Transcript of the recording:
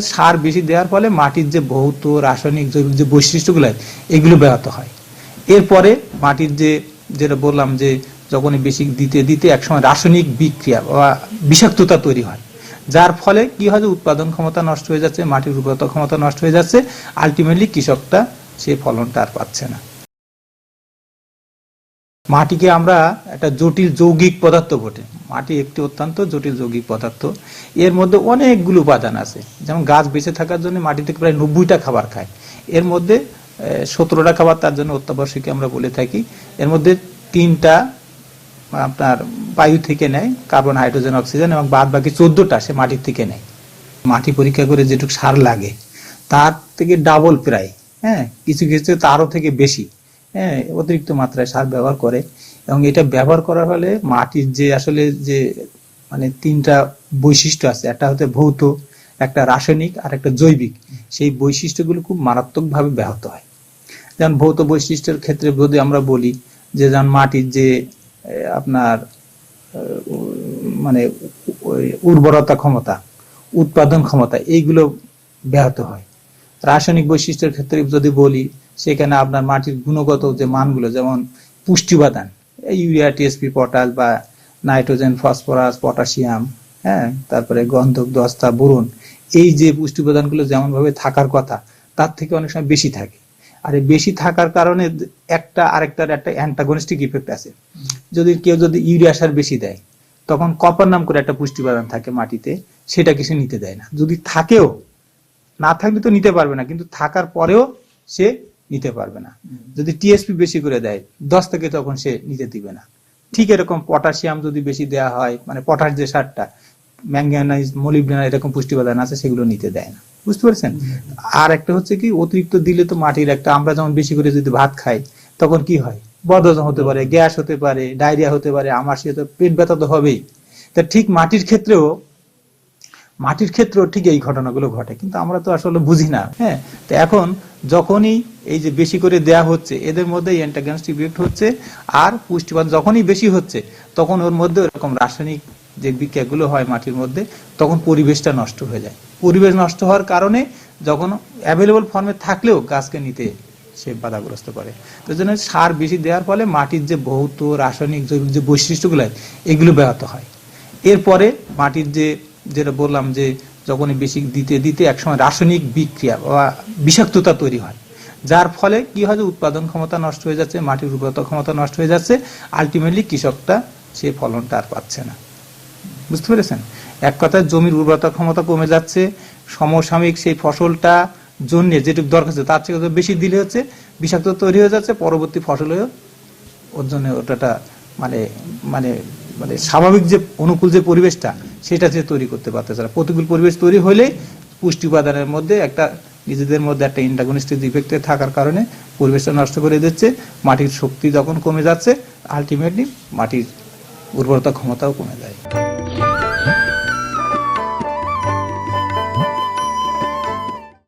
সার বেশি দেওয়ার ফলে মাটির যে ভৌত, রাসায়নিক, জৈবিক যে বৈশিষ্ট্যগুলো, এগুলো ব্যাহত হয়। এরপরে মাটির যে, যেটা বললাম যে যখন বেশি দিতে দিতে একসময় রাসায়নিক বিক্রিয়া বা বিষাক্ততা তৈরি হয়। যার ফলে কি হয় যে, উৎপাদন ক্ষমতা নষ্ট হয়ে যাচ্ছে, মাটির উর্বরতা ক্ষমতা নষ্ট হয়ে যাচ্ছে আলটিমেটলি কৃষকটা সে ফলনটা আর পাচ্ছে না। মাটিকে আমরা একটা জটিল যৌগিক পদার্থ বটে। মাটি একটি অত্যন্ত জটিল যৌগিক পদার্থ। এর মধ্যে অনেকগুলো উপাদান আছে। যেমন গাছ বেঁচে থাকার জন্য মাটি থেকে প্রায় নব্বইটা খাবার খায়। এর মধ্যে সতেরোটা খাবার তার জন্য অত্যাবশ্যকীয় আমরা বলে থাকি। এর মধ্যে তিনটা আপনার বায়ু থেকে নেয়, কার্বন, হাইড্রোজেন, অক্সিজেন এবং বাদ বাকি চোদ্দটা সে মাটির থেকে নেয়। মাটি পরীক্ষা করে যেটুকু সার লাগে, তার থেকে ডাবল প্রায় হ্যাঁ কিছু কিছু তারও থেকে বেশি। হ্যাঁ অতিরিক্ত মাত্রায় সার ব্যবহার করে এবং এটা ব্যবহার করার ফলে মাটির যে আসলে যে মানে তিনটা বৈশিষ্ট্য আছে, একটা হতে ভৌত, একটা রাসায়নিক আর একটা জৈবিক, সেই বৈশিষ্ট্যগুলো খুব মারাত্মকভাবে ব্যাহত হয়। যেমন ভৌত বৈশিষ্ট্যের ক্ষেত্রে যদি আমরা বলি যে যেমন মাটির যে আপনার মানে উর্বরতা ক্ষমতা, উৎপাদন ক্ষমতা, এইগুলো ব্যাহত হয়। রাসায়নিক বৈশিষ্ট্যের ক্ষেত্রে যদি বলি সেখানে আপনার মাটির গুণগত যে মানগুলো, যেমন পুষ্টি উপাদান ইউরিয়া, টিএসপি, পটাশ বা নাইট্রোজেন, ফসফরাস, পটাশিয়াম হ্যাঁ তারপরে গন্ধক, দস্তা, বোরন, এই যে পুষ্টি উপাদানগুলো যেমন ভাবে থাকার কথা, তার থেকে অনেক সময় বেশি থাকে। আর বেশি থাকার কারণে একটা আরেকটার একটা অ্যান্টাগনিস্টিক ইফেক্ট আছে। যদি কেউ যদি ইউরিয়া সার বেশি দেয়, তখন কপার নাম করে একটা পুষ্টি উপাদান থাকে মাটিতে সেটা কিছু নিতে দেয় না। যদি থাকেও, না থাকলে তো নিতে পারবে না, কিন্তু থাকার পরেও সে নিতে পারবে না। যদি টিএসপি বেশি করে দেয়, দশ থেকে তখন সে নিতে দিবে না। ঠিক এরকম পটাশিয়াম যদি বেশি দেওয়া হয় মানে পটাশ যে সারটা ম্যাঙ্গানাইজ মলিবডেনার এরকম পুষ্টি উপাদান আছে, সেগুলো নিতে দেয় না। বুঝতে পারছেন? আর একটা হচ্ছে কি, অতিরিক্ত দিলে তো মাটির একটা, আমরা যেমন বেশি করে যদি ভাত খাই, তখন কি হয়? বদহজম হতে পারে, গ্যাস হতে পারে, ডায়রিয়া হতে পারে, আমার সে তো পেট ব্যথা তো হবেই। তা ঠিক মাটির ক্ষেত্রেও মাটির ক্ষেত্রেও ঠিক এই ঘটনাগুলো ঘটে, কিন্তু আমরা তো আসলে বুঝি না হ্যাঁ? তো এখন যখনই এই যে বেশি করে দেয়া হচ্ছে, এদের মধ্যে হচ্ছে, আর পুষ্টিপাত যখনই বেশি হচ্ছে, তখন ওর মধ্যে এরকম রাসায়নিক যে বিক্রিয়াগুলো হয় মাটির মধ্যে, তখন পরিবেশটা নষ্ট হয়ে যায়। পরিবেশ নষ্ট হওয়ার কারণে যখন অ্যাভেলেবল ফর্মে থাকলেও গাছকে নিতে সে বাধাগ্রস্ত করে। তো জন্য সার বেশি দেওয়ার ফলে মাটির যে ভৌত, রাসায়নিক, জৈবিক যে বৈশিষ্ট্যগুলো, এগুলো ব্যাহত হয়। এরপরে মাটির যে যেটা বললাম যে যখন বেশি দিতে দিতে একসময় রাসায়নিক বিক্রিয়া বা বিষাক্ততা তৈরি হয়। যার ফলে কি হয় যে উৎপাদন ক্ষমতা নষ্ট হয়ে যাচ্ছে, মাটির উর্বরতা ক্ষমতা নষ্ট হয়ে যাচ্ছে আলটিমেটলি কৃষকটা সে ফলনটা আর পাচ্ছে না। বুঝতে পেরেছেন? এক কথায় জমির উর্বরতা ক্ষমতা কমে যাচ্ছে, সমসাময়িক সেই ফসলটা জন্য যেটুকু দরকার আছে তার থেকে বেশি দিলে হচ্ছে বিষাক্ত তৈরি হয়ে যাচ্ছে, পরবর্তী ফসলেও ওর জন্য ওটাটা মানে মানে মানে স্বাভাবিক যে অনুকূল যে পরিবেশটা সেটা সে তৈরি করতে পারতেছে না। প্রতিকূল পরিবেশ তৈরি হলে পুষ্টি উপাদানের মধ্যে একটা নিজেদের মধ্যে একটা ইন্টাগনিস্টিক ইফেক্টে থাকার কারণে পরিবেশটা নষ্ট করে দিচ্ছে, মাটির শক্তি যখন কমে যাচ্ছে আলটিমেটলি মাটির উর্বরতা ক্ষমতাও কমে যায়।